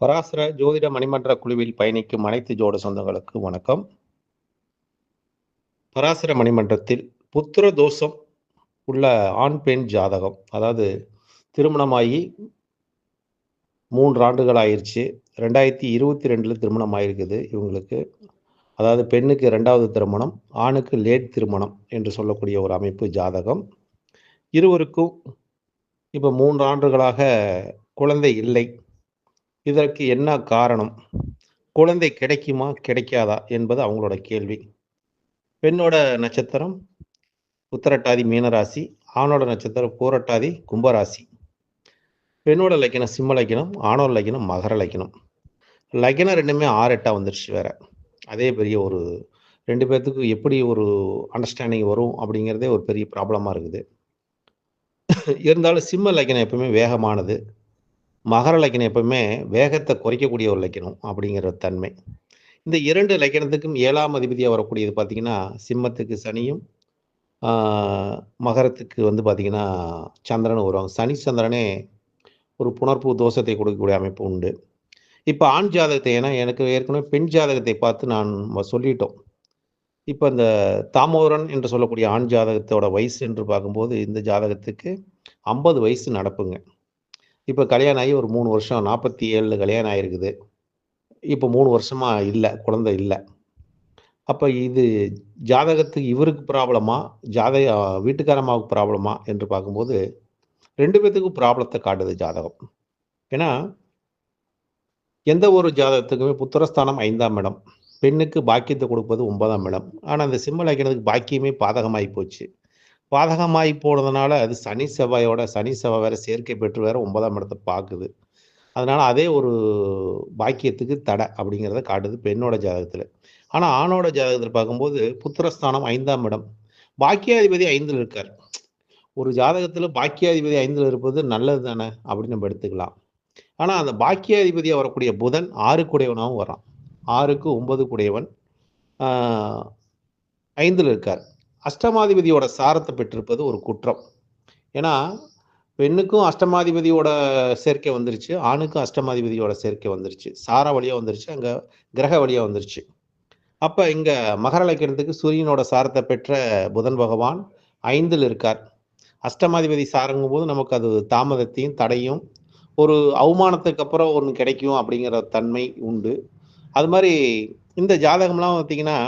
பராசர ஜோதிட மணிமன்ற குழுவில் பயணிக்கும் அனைத்து ஜோட சொந்தங்களுக்கு வணக்கம். பராசர மணிமன்றத்தில் புத்திர தோஷம் உள்ள ஆண் பெண் ஜாதகம் அதாவது திருமணமாகி மூன்று ஆண்டுகள் ஆயிடுச்சு ரெண்டாயிரத்தி இருபத்தி ரெண்டில் திருமணம் ஆயிருக்குது இவங்களுக்கு. அதாவது பெண்ணுக்கு ரெண்டாவது திருமணம் ஆணுக்கு லேட் திருமணம் என்று சொல்லக்கூடிய ஒரு அமைப்பு ஜாதகம். இருவருக்கும் இப்போ மூன்று ஆண்டுகளாக குழந்தை இல்லை. இதற்கு என்ன காரணம்? குழந்தை கிடைக்குமா கிடைக்காதா என்பது அவங்களோட கேள்வி. பெண்ணோட நட்சத்திரம் உத்தரட்டாதி மீனராசி ஆணோட நட்சத்திரம் பூரட்டாதி கும்பராசி. பெண்ணோட லக்கினம் சிம்ம லக்கினம் ஆணோட லக்கினம் மகர லக்கினம். லக்கினம் ரெண்டுமே ஆறு வந்துடுச்சு வந்துருச்சு வேற. அதே பெரிய ஒரு ரெண்டு பேர்த்துக்கு எப்படி ஒரு அண்டர்ஸ்டாண்டிங் வரும் அப்படிங்கிறதே ஒரு பெரிய ப்ராப்ளமாக இருக்குது. இருந்தாலும் சிம்ம லக்கினம் எப்பவுமே வேகமானது. மகர லக்கணம் எப்பவுமே வேகத்தை குறைக்கக்கூடிய ஒரு லக்கணம் அப்படிங்கிற தன்மை. இந்த இரண்டு லக்கணத்துக்கும் ஏழாம் அதிபதியாக வரக்கூடியது பார்த்தீங்கன்னா சிம்மத்துக்கு சனியும் மகரத்துக்கு வந்து பார்த்தீங்கன்னா சந்திரன் வருவாங்க. சனி சந்திரனே ஒரு புணர்ப்பு தோஷத்தை கொடுக்கக்கூடிய அமைப்பு உண்டு. இப்போ ஆண் ஜாதகத்தை ஏன்னா எனக்கு ஏற்கனவே பெண் ஜாதகத்தை பார்த்து நான் சொல்லிட்டோம். இப்போ இந்த தாமோதரன் என்று சொல்லக்கூடிய ஆண் ஜாதகத்தோட வயசு என்று பார்க்கும்போது இந்த ஜாதகத்துக்கு ஐம்பது வயசு நடப்புங்க. இப்போ கல்யாணம் ஆகி ஒரு மூணு வருஷம் நாற்பத்தி ஏழில் கல்யாணம் ஆகிருக்குது இப்போ மூணு வருஷமாக இல்லை குழந்தை இல்லை. அப்போ இது ஜாதகத்துக்கு இவருக்கு ப்ராப்ளமா ஜாதக வீட்டுக்காரமாவுக்கு ப்ராப்ளமா என்று பார்க்கும்போது ரெண்டு பேத்துக்கும் ப்ராப்ளத்தை காட்டுது ஜாதகம். ஏன்னா எந்த ஒரு ஜாதகத்துக்குமே புத்திரஸ்தானம் ஐந்தாம் இடம். பெண்ணுக்கு பாக்கியத்தை கொடுப்பது ஒன்பதாம் இடம். ஆனால் அந்த சிம்ம லக்கணத்துக்கு பாக்கியமே பாதகமாகி போச்சு. பாதகமாகி போனதுனால அது சனி செவ்வாயோட சனி செவ்வாய் வேற சேர்க்கை பெற்று வேற ஒன்பதாம் இடத்தை பார்க்குது. அதனால அதே ஒரு பாக்கியத்துக்கு தடை அப்படிங்கிறத காட்டுது பெண்ணோட ஜாதகத்தில். ஆனால் ஆணோட ஜாதகத்தில் பார்க்கும்போது புத்திரஸ்தானம் ஐந்தாம் இடம். பாக்கியாதிபதி ஐந்தில் இருக்கார். ஒரு ஜாதகத்தில் பாக்கியாதிபதி ஐந்தில் இருப்பது நல்லது தானே அப்படின்னு நம்ம எடுத்துக்கலாம். ஆனால் அந்த பாக்கியாதிபதியாக வரக்கூடிய புதன் ஆறுக்குடையவனாகவும் வரான் ஆறுக்கு ஒன்பது குடையவன் ஐந்தில் இருக்கார். அஷ்டமாதிபதியோட சாரத்தை பெற்றிருப்பது ஒரு குற்றம். ஏன்னா பெண்ணுக்கும் அஷ்டமாதிபதியோட சேர்க்கை வந்துருச்சு ஆணுக்கும் அஷ்டமாதிபதியோட சேர்க்கை வந்துருச்சு. சார வழியாக வந்துருச்சு அங்கே கிரக வழியாக வந்துருச்சு. அப்போ இங்கே மகர லக்கணத்துக்கு சூரியனோட சாரத்தை பெற்ற புதன் பகவான் ஐந்தில் இருக்கார். அஷ்டமாதிபதி சாரங்கும் போது நமக்கு அது தாமதத்தையும் தடையும் ஒரு அவமானத்துக்கு அப்புறம் ஒன்று கிடைக்கும் அப்படிங்கிற தன்மை உண்டு. அது மாதிரி இந்த ஜாதகம்லாம் பார்த்தீங்கன்னா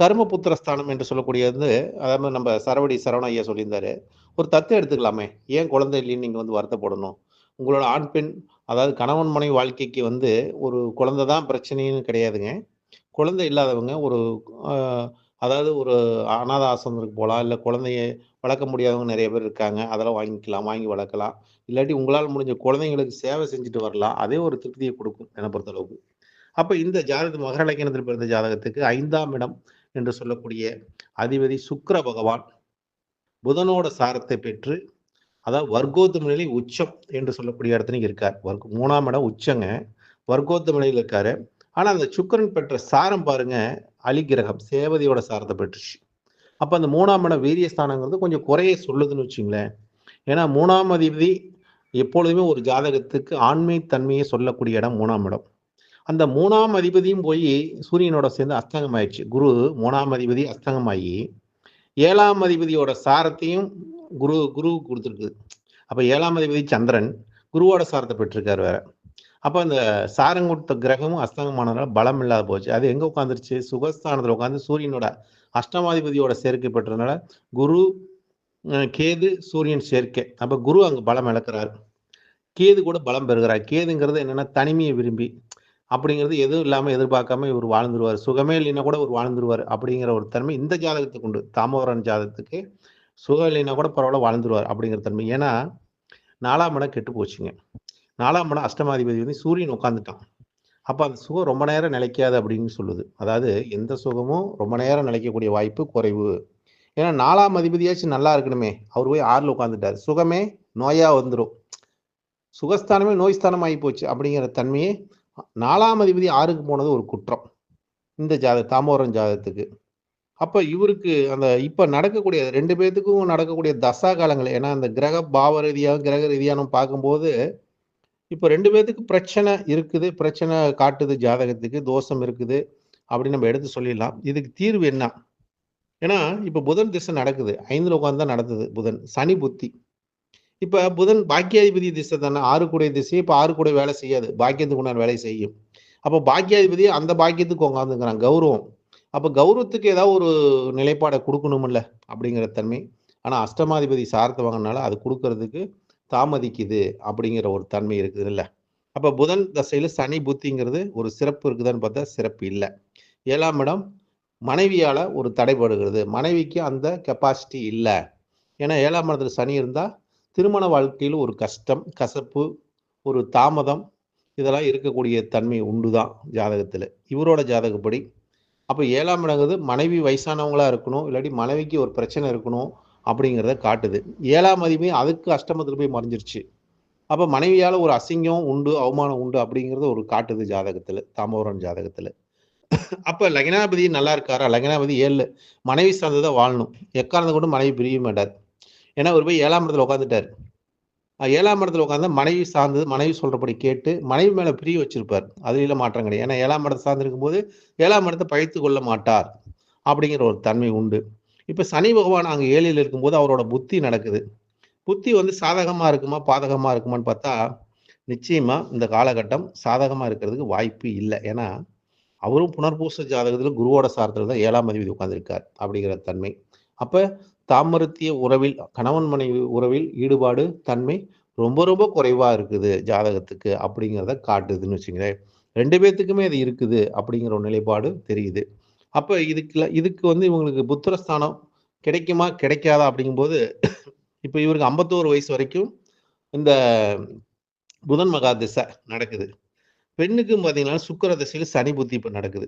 கர்மபுத்திரஸ்தானம் என்று சொல்லக்கூடியது அதாவது நம்ம சரவடி சரவண ஐயா சொல்லியிருந்தாரு. ஒரு தத்து எடுத்துக்கலாமே. ஏன் குழந்தை இல்லைன்னு நீங்கள் வந்து வருத்தப்படணும்? உங்களோட ஆண் பெண் அதாவது கணவன் மனைவி வாழ்க்கைக்கு வந்து ஒரு குழந்தை தான் பிரச்சனைன்னு கிடையாதுங்க. குழந்தை இல்லாதவங்க ஒரு அதாவது ஒரு அனாத ஆசிரமத்துக்கு போகலாம் இல்லை குழந்தைய வளர்க்க முடியாதவங்க நிறைய பேர் இருக்காங்க. அதெல்லாம் வாங்கிக்கலாம் வாங்கி வளர்க்கலாம். இல்லாட்டி உங்களால் முடிஞ்ச குழந்தைங்களுக்கு சேவை செஞ்சுட்டு வரலாம். அதே ஒரு திருப்தியை கொடுக்கும் என்னை பொறுத்தளவுக்கு. அப்போ இந்த ஜாதகத்து மகர இலக்கணத்தில் பிறந்த ஜாதகத்துக்கு ஐந்தாம் இடம் என்று சொல்லக்கூடிய அதிபதி சுக்கர பகவான் புதனோட சாரத்தை பெற்று அதாவது வர்க்கோத்தம நிலை உச்சம் என்று சொல்லக்கூடிய இடத்துல இருக்கார். வர்க்க மூணாம் இடம் உச்சங்க வர்க்கோத்தம நிலையில் இருக்காரு. ஆனால் அந்த சுக்கரன் பெற்ற சாரம் பாருங்க அலிகிரகம் சேவதியோட சாரத்தை பெற்றுச்சு. அப்போ அந்த மூணாம் இடம் வீரியஸ்தானங்கிறது கொஞ்சம் குறைய சொல்லுதுன்னு வச்சுங்களேன். ஏன்னா மூணாம் அதிபதி எப்பொழுதுமே ஒரு ஜாதகத்துக்கு ஆண்மை தன்மையை சொல்லக்கூடிய இடம் மூணாம் இடம். அந்த மூணாம் அதிபதியும் போய் சூரியனோட சேர்ந்து அஸ்தங்கம் ஆயிடுச்சு குரு மூணாம் அதிபதி அஸ்தங்கமாகி ஏழாம் அதிபதியோட சாரத்தையும் குரு குரு கொடுத்துருக்குது அப்போ ஏழாம் அதிபதி சந்திரன் குருவோட சாரத்தை பெற்றிருக்காரு வேற. அப்போ அந்த சாரம் கொடுத்த கிரகமும் அஸ்தங்கமானதுனால பலம் இல்லாத போச்சு. அது எங்கே உட்காந்துருச்சு சுகஸ்தானத்தில் உட்காந்து சூரியனோட அஷ்டமாதிபதியோட சேர்க்கை பெற்றதுனால குரு கேது சூரியன் சேர்க்கை. அப்போ குரு அங்கே பலம் இழக்கிறார். கேது கூட பலம் பெறுகிறார். கேதுங்கிறது என்னென்னா தனிமையை விரும்பி. அப்படிங்கிறது எதுவும் இல்லாமல் எதிர்பார்க்காம இவர் வாழ்ந்துருவார். சுகமே இல்லைன்னா கூட இவர் வாழ்ந்துருவார் அப்படிங்கிற ஒரு தன்மை இந்த ஜாதகத்துக்கு உண்டு. தாமோதரன் ஜாதகத்துக்கு சுகம் இல்லைன்னா கூட பரவாயில்ல வாழ்ந்துருவார் அப்படிங்கிற தன்மை. ஏன்னா நாலாம் இடம் கெட்டு போச்சுங்க. நாலாம் இடம் அஷ்டமாதிபதி வந்து சூரியன் உட்காந்துட்டான் அப்போ அந்த சுகம் ரொம்ப நேரம் நிலைக்காது அப்படின்னு சொல்லுது. அதாவது எந்த சுகமும் ரொம்ப நேரம் நிலைக்கக்கூடிய வாய்ப்பு குறைவு. ஏன்னா நாலாம் அதிபதியாச்சும் நல்லா இருக்கணுமே. அவர் போய் ஆறில் உட்காந்துட்டார் சுகமே நோயாக வந்துடும் சுகஸ்தானமே நோய்ஸ்தானம் ஆகி போச்சு அப்படிங்கிற தன்மையை நாலாம் அதிபதி ஆறுக்கு போனது ஒரு குற்றம். இந்த ஜாத தாமோரன் ஜாதகத்துக்கு. அப்போ இவருக்கு அந்த இப்போ நடக்கக்கூடிய ரெண்டு பேர்த்துக்கும் நடக்கக்கூடிய தசா காலங்கள் ஏன்னா அந்த கிரக பாவ ரீதியாக கிரக ரீதியான பார்க்கும்போது இப்போ ரெண்டு பேர்த்துக்கு பிரச்சனை இருக்குது பிரச்சனை காட்டுது ஜாதகத்துக்கு தோஷம் இருக்குது அப்படின்னு நம்ம எடுத்து சொல்லிடலாம். இதுக்கு தீர்வு என்ன? ஏன்னா இப்போ புதன் திசை நடக்குது. ஐந்தில் உட்காந்து தான் நடந்தது புதன். சனி புத்தி. இப்ப புதன் பாக்கியாதிபதி திசை தானே. ஆறு கூடிய திசை இப்ப ஆறு கூட வேலை செய்யாது. பாக்கியத்துக்கு உண்டான வேலை செய்யும். அப்போ பாக்கியாதிபதி அந்த பாக்கியத்துக்கு உட்காந்துங்கிறான் கௌரவம். அப்ப கௌரவத்துக்கு ஏதாவது ஒரு நிலைப்பாடை கொடுக்கணும்ல அப்படிங்கிற தன்மை. ஆனா அஷ்டமாதிபதி சாரத்தை வாங்கினால அது கொடுக்கறதுக்கு தாமதிக்குது அப்படிங்கிற ஒரு தன்மை இருக்குது இல்ல அப்ப புதன் தசையில சனி புத்திங்கிறது ஒரு சிறப்பு இருக்குதான்னு பார்த்தா சிறப்பு இல்லை. ஏழாம் இடம் மனைவியால ஒரு தடைபடுகிறது. மனைவிக்கு அந்த கெப்பாசிட்டி இல்லை. ஏன்னா ஏழாம் இடத்துல சனி இருந்தா திருமண வாழ்க்கையில் ஒரு கஷ்டம் கசப்பு ஒரு தாமதம் இதெல்லாம் இருக்கக்கூடிய தன்மை உண்டு தான் ஜாதகத்தில். இவரோட ஜாதகப்படி. அப்போ ஏழாம் இடங்கிறது மனைவி வயசானவங்களாக இருக்கணும் இல்லாட்டி மனைவிக்கு ஒரு பிரச்சனை இருக்கணும் அப்படிங்கிறத காட்டுது. ஏழாம் அதிபதி அதுக்கு அஷ்டமத்தில் போய் மறைஞ்சிருச்சு. அப்போ மனைவியால் ஒரு அசிங்கம் உண்டு அவமானம் உண்டு அப்படிங்கிறது ஒரு காட்டுது ஜாதகத்தில் தாமோரன் ஜாதகத்தில். அப்போ லக்னாபதி நல்லா இருக்காரா? லக்னாபதி ஏழு. மனைவி சார்ந்ததை வாழணும். எக்காரணத்தை கொண்டு மனைவி பிரிய மாட்டார். ஏன்னா அவர் போய் ஏழாம் இடத்துல உட்காந்துட்டார் ஏழாம் இடத்துல உட்காந்து மனைவி சார்ந்தது மனைவி சொல்றபடி கேட்டு மனைவி மேல பிரிய வச்சிருப்பார். அதுல மாற்றம் கிடையாது. ஏன்னா ஏழாம் இடத்தை சார்ந்திருக்கும் போது ஏழாம் இடத்தை பழித்து கொள்ள மாட்டார் அப்படிங்கிற ஒரு தன்மை உண்டு. இப்ப சனி பகவான் அங்க ஏழில் இருக்கும்போது அவரோட புத்தி நடக்குது. புத்தி வந்து சாதகமா இருக்குமா பாதகமா இருக்குமான்னு பார்த்தா நிச்சயமா இந்த காலகட்டம் சாதகமா இருக்கிறதுக்கு வாய்ப்பு இல்லை. ஏன்னா அவரும் புனர்பூச ஜாதகத்தில் குருவோட சாரத்துல தான் ஏழாம் அதிபதி உட்காந்துருக்கார் அப்படிங்கிற தன்மை. அப்ப தாமரத்திய உறவில் கணவன் மனைவி உறவில் ஈடுபாடு தன்மை ரொம்ப ரொம்ப குறைவா இருக்குது ஜாதகத்துக்கு அப்படிங்கிறத காட்டுதுன்னு வச்சுங்களேன். ரெண்டு பேர்த்துக்குமே அது இருக்குது அப்படிங்கிற ஒரு நிலைப்பாடு தெரியுது. அப்ப இதுக்குல இதுக்கு வந்து இவங்களுக்கு புத்திரஸ்தானம் கிடைக்குமா கிடைக்காதா அப்படிங்கும்போது இப்ப இவருக்கு ஐம்பத்தோரு வயசு வரைக்கும் இந்த புதன் மகா திசை நடக்குது. பெண்ணுக்கும் பார்த்தீங்கன்னா சுக்கர திசையில் சனி புத்தி இப்போ நடக்குது.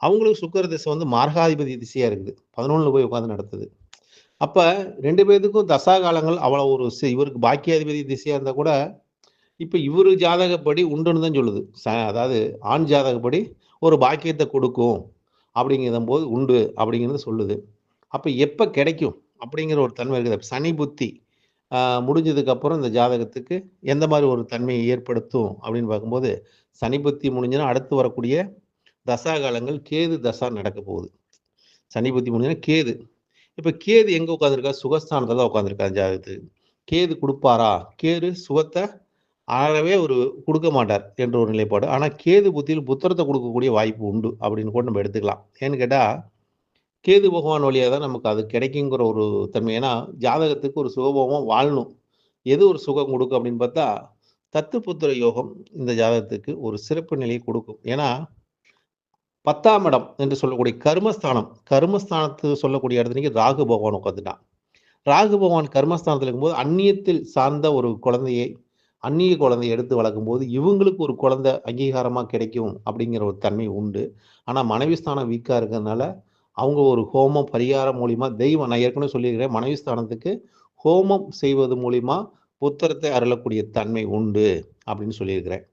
அவங்களுக்கு சுக்கர திசை வந்து மார்காதிபதி திசையாக இருக்குது. பதினொன்றில் போய் உட்காந்து நடத்துது அப்போ ரெண்டு பேர்த்துக்கும் தசா காலங்கள் அவ்வளோ ஒரு இவருக்கு பாக்கியாதிபதி திசையாக இருந்தால் கூட இப்போ இவரு ஜாதகப்படி உண்டுன்னு தான் சொல்லுது. ச- அதாவது ஆண் ஜாதகப்படி ஒரு பாக்கியத்தை கொடுக்கும் அப்படிங்கிற போது உண்டு அப்படிங்கிறது சொல்லுது. அப்போ எப்போ கிடைக்கும் அப்படிங்கிற ஒரு தன்மை இருக்குது. சனி புத்தி முடிஞ்சதுக்கப்புறம் முடிஞ்சதுக்கு அப்புறம் இந்த ஜாதகத்துக்கு எந்த மாதிரி ஒரு தன்மையை ஏற்படுத்தும் அப்படின்னு பார்க்கும்போது சனி புத்தி முடிஞ்சுன்னா அடுத்து வரக்கூடிய தசா காலங்கள் கேது தசா நடக்க போகுது. சனி புத்தி முடிஞ்சுன்னா கேது. இப்போ கேது எங்கே உட்காந்துருக்கா சுகஸ்தானத்தில் தான் உட்காந்துருக்கா ஜாதகத்து. கேது கொடுப்பாரா? கேது சுகத்தை அறவே ஒரு கொடுக்க மாட்டார் என்ற ஒரு நிலைப்பாடு. ஆனால் கேது புத்தியில் புத்திரத்தை கொடுக்கக்கூடிய வாய்ப்பு உண்டு அப்படின்னு கூட நம்ம எடுத்துக்கலாம். ஏன்னு கேட்டால் கேது பகவான் வழியாக தான் நமக்கு அது கிடைக்குங்கிற ஒரு தன்மை. ஏன்னா ஜாதகத்துக்கு ஒரு சுகபோகம் வாழணும். எது ஒரு சுகம் கொடுக்கும் அப்படின்னு பார்த்தா தத்துப்புத்திர யோகம் இந்த ஜாதகத்துக்கு ஒரு சிறப்பு நிலையை கொடுக்கும். ஏன்னா பத்தாம் இடம் என்று சொல்லக்கூடிய கர்மஸ்தானம் கர்மஸ்தானத்து சொல்லக்கூடிய இடத்துக்கு ராகு பகவான் உட்காந்துட்டான் ராகு பகவான் கர்மஸ்தானத்தில் இருக்கும்போது அந்நியத்தில் சார்ந்த ஒரு குழந்தையை அந்நிய குழந்தையை எடுத்து வளர்க்கும் போது இவங்களுக்கு ஒரு குழந்தை அங்கீகாரமாக கிடைக்கும் அப்படிங்கிற ஒரு தன்மை உண்டு. ஆனால் மனைவி ஸ்தானம் இருக்கிறதுனால அவங்க ஒரு ஹோமம் பரிகாரம் மூலிமா தெய்வம் நான் ஏற்கனவே சொல்லியிருக்கிறேன் மனைவி ஸ்தானத்துக்கு ஹோமம் செய்வது மூலிமா புத்திரத்தை அருளக்கூடிய தன்மை உண்டு அப்படின்னு சொல்லியிருக்கிறேன்.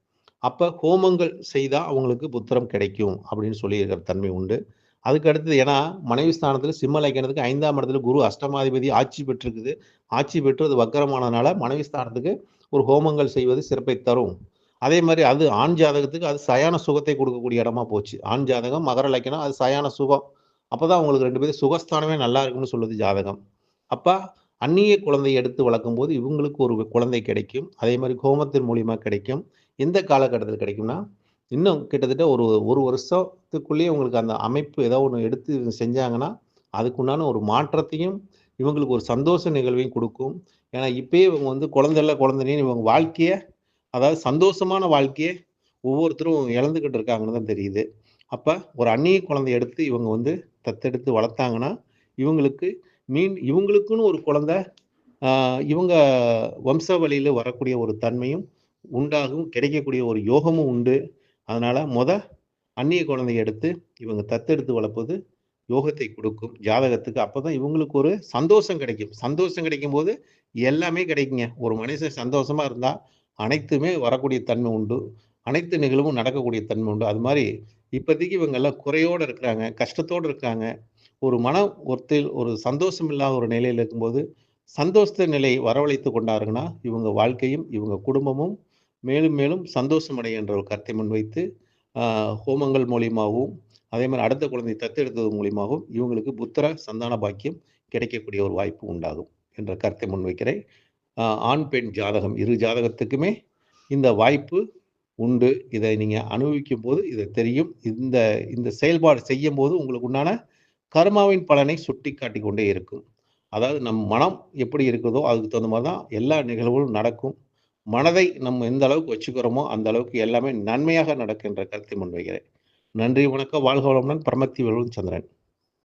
அப்ப ஹோமங்கள் செய்தா அவங்களுக்கு புத்திரம் கிடைக்கும் அப்படின்னு சொல்லியிருக்கிற தன்மை உண்டு. அதுக்கு அடுத்தது ஏன்னா மனைவி ஸ்தானத்தில் சிம்மலைக்கணத்துக்கு ஐந்தாம் இடத்துல குரு அஷ்டமாதிபதி ஆட்சி பெற்றிருக்குது. ஆட்சி பெற்று அது வக்கரமானதுனால மனைவி ஸ்தானத்துக்கு ஒரு ஹோமங்கள் செய்வது சிறப்பை தரும். அதே மாதிரி அது ஆண் ஜாதகத்துக்கு அது சயான சுகத்தை கொடுக்கக்கூடிய இடமா போச்சு. ஆண் ஜாதகம் மகர லக்கணம் அது சயான சுகம். அப்போதான் அவங்களுக்கு ரெண்டு பேரும் சுகஸ்தானமே நல்லா இருக்கும்னு சொல்லுது ஜாதகம். அப்போ அந்நிய குழந்தையை எடுத்து வளர்க்கும் போது இவங்களுக்கு ஒரு குழந்தை கிடைக்கும். அதே மாதிரி ஹோமத்தின் மூலியமாக கிடைக்கும். எந்த காலகட்டத்தில் கிடைக்கும்னா இன்னும் கிட்டத்தட்ட ஒரு ஒரு வருஷத்துக்குள்ளேயே உங்களுக்கு அந்த அமைப்பு ஏதோ ஒன்று எடுத்து செஞ்சாங்கன்னா அதுக்குண்டான ஒரு மாற்றத்தையும் இவங்களுக்கு ஒரு சந்தோஷ நிகழ்வையும் கொடுக்கும். ஏன்னா இப்பயே இவங்க வந்து குழந்தை குழந்தைன்னு இவங்க வாழ்க்கையை அதாவது சந்தோஷமான வாழ்க்கையை ஒவ்வொருத்தரும் இழந்துக்கிட்டு இருக்காங்கன்னு தான் தெரியுது. அப்போ ஒரு அந்நிய குழந்தை எடுத்து இவங்க வந்து தத்தெடுத்து வளர்த்தாங்கன்னா இவங்களுக்கு மீன் இவங்களுக்குன்னு ஒரு குழந்தை இவங்க வம்ச வரக்கூடிய ஒரு தன்மையும் உண்டாகும் கிடைக்கக்கூடிய ஒரு யோகமும் உண்டு. அதனால் முத அந்நிய குழந்தையை எடுத்து இவங்க தத்தெடுத்து வளர்ப்பது யோகத்தை கொடுக்கும் ஜாதகத்துக்கு. அப்போ தான் இவங்களுக்கு ஒரு சந்தோஷம் கிடைக்கும். சந்தோஷம் கிடைக்கும் போது எல்லாமே கிடைக்குங்க. ஒரு மனுஷன் சந்தோஷமாக இருந்தால் அனைத்துமே வரக்கூடிய தன்மை உண்டு. அனைத்து நிகழ்வும் நடக்கக்கூடிய தன்மை உண்டு. அது மாதிரி இப்போதைக்கு இவங்கெல்லாம் குறையோடு இருக்கிறாங்க கஷ்டத்தோடு இருக்காங்க. ஒரு மன ஒருத்தில் ஒரு சந்தோஷம் இல்லாத ஒரு நிலையில் இருக்கும்போது சந்தோஷத்த நிலை வரவழைத்து கொண்டாருங்கன்னா இவங்க வாழ்க்கையும் இவங்க குடும்பமும் மேலும் மேலும் சந்தோஷம் ஒரு கருத்தை முன்வைத்து ஹோமங்கள் மூலியமாகவும் அதே மாதிரி அடுத்த குழந்தை தத்தெடுத்தது மூலியமாகவும் இவங்களுக்கு புத்திர சந்தான பாக்கியம் கிடைக்கக்கூடிய ஒரு வாய்ப்பு உண்டாகும் என்ற கருத்தை முன்வைக்கிறேன். ஆண் பெண் ஜாதகம் இரு ஜாதகத்துக்குமே இந்த வாய்ப்பு உண்டு. இதை நீங்கள் அனுபவிக்கும் போது இது தெரியும். இந்த இந்த செயல்பாடு செய்யும் போது உங்களுக்கு உண்டான கர்மாவின் பலனை சுட்டி காட்டி கொண்டே இருக்கும். அதாவது நம் மனம் எப்படி இருக்குதோ அதுக்கு தகுந்த மாதிரி தான் எல்லா நிகழ்வுகளும் நடக்கும். மனதை நம்ம எந்த அளவுக்கு வச்சுக்கிறோமோ அந்த அளவுக்கு எல்லாமே நன்மையாக நடக்கின்ற கருத்தை முன்வைக்கிறேன். நன்றி வணக்கம். வாழ்க வளமுடன். பரமத்தி வேலுடன் சந்திரன்.